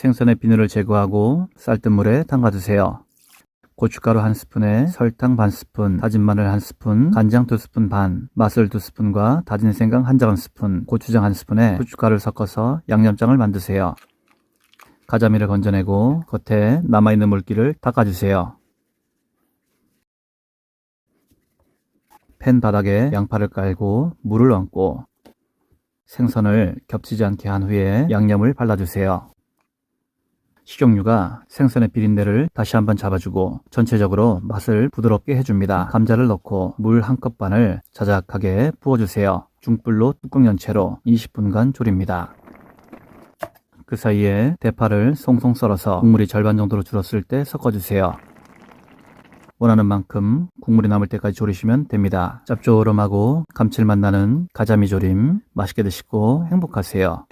생선의 비늘을 제거하고 쌀뜨물에 담가두세요. 고춧가루 한 스푼에 설탕 반 스푼, 다진 마늘 한 스푼, 간장 두 스푼 반, 맛술 두 스푼과 다진 생강 한 작은 스푼, 고추장 한 스푼에 고춧가루를 섞어서 양념장을 만드세요. 가자미를 건져내고 겉에 남아있는 물기를 닦아주세요. 팬 바닥에 양파를 깔고 물을 얹고 생선을 겹치지 않게 한 후에 양념을 발라주세요. 식용유가 생선의 비린내를 다시 한번 잡아주고 전체적으로 맛을 부드럽게 해줍니다. 감자를 넣고 물 한 컵 반을 자작하게 부어주세요. 중불로 뚜껑 연 채로 20분간 졸입니다. 그 사이에 대파를 송송 썰어서 국물이 절반 정도로 줄었을 때 섞어주세요. 원하는 만큼 국물이 남을 때까지 졸이시면 됩니다. 짭조름하고 감칠맛 나는 가자미 조림 맛있게 드시고 행복하세요.